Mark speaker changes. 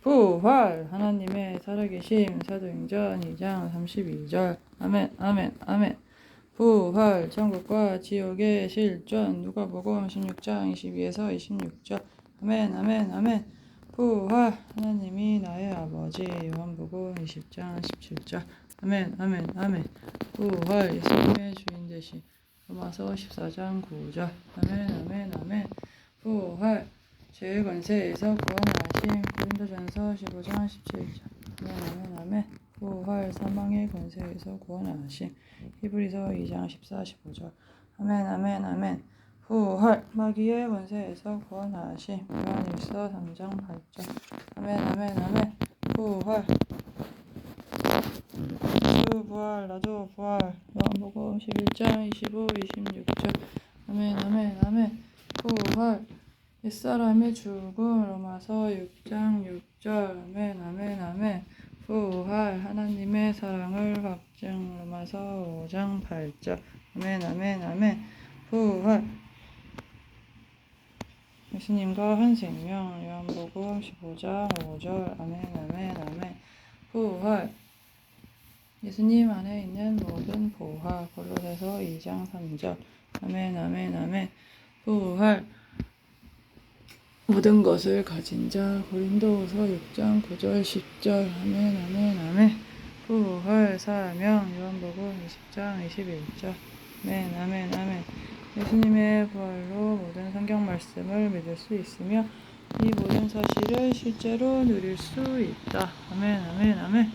Speaker 1: 부활. 하나님의 살아계심 사도행전 2장 32절. 아멘 아멘 아멘. 부활. 천국과 지옥의 실존. 누가복음 16장 22에서 26절. 아멘 아멘 아멘. 부활. 하나님이 나의 아버지. 요한복음 20장 17절. 아멘 아멘 아멘. 부활. 예수님의 주인 되신 로마서 14장 9절. 아멘 아멘 아멘. 부활 죄의 권세에서 구원하심 고린도전서 15장 17절. 아멘 아멘 부활 사망의 권세에서 구원하심 히브리서 2장 14 15절. 아멘 아멘 아멘. 부활 마귀의 권세에서 구원하심 요한일서 3장 8절. 아멘 아멘 아멘. 부활 주 부활 나도 부활 요한복음 11장 25 26절. 아멘 아멘 아멘. 부활 옛사람의 죽음 로마서 6장 6절 아멘 아멘 아멘 부활 하나님의 사랑을 확증 로마서 5장 8절 아멘 아멘 아멘 부활. 예수님과 한 생명 요한복음 15장 5절 아멘 아멘 아멘 부활. 예수님 안에 있는 모든 부활 골로새서 2장 3절 아멘 아멘 아멘 부활 모든 것을 가진 자 고린도후서 6장 9절 10절 아멘 아멘 아멘. 부활 사명 요한복음 20장 21절. 아멘 아멘 아멘. 예수님의 부활로 모든 성경 말씀을 믿을 수 있으며 이 모든 사실을 실제로 누릴 수 있다. 아멘 아멘 아멘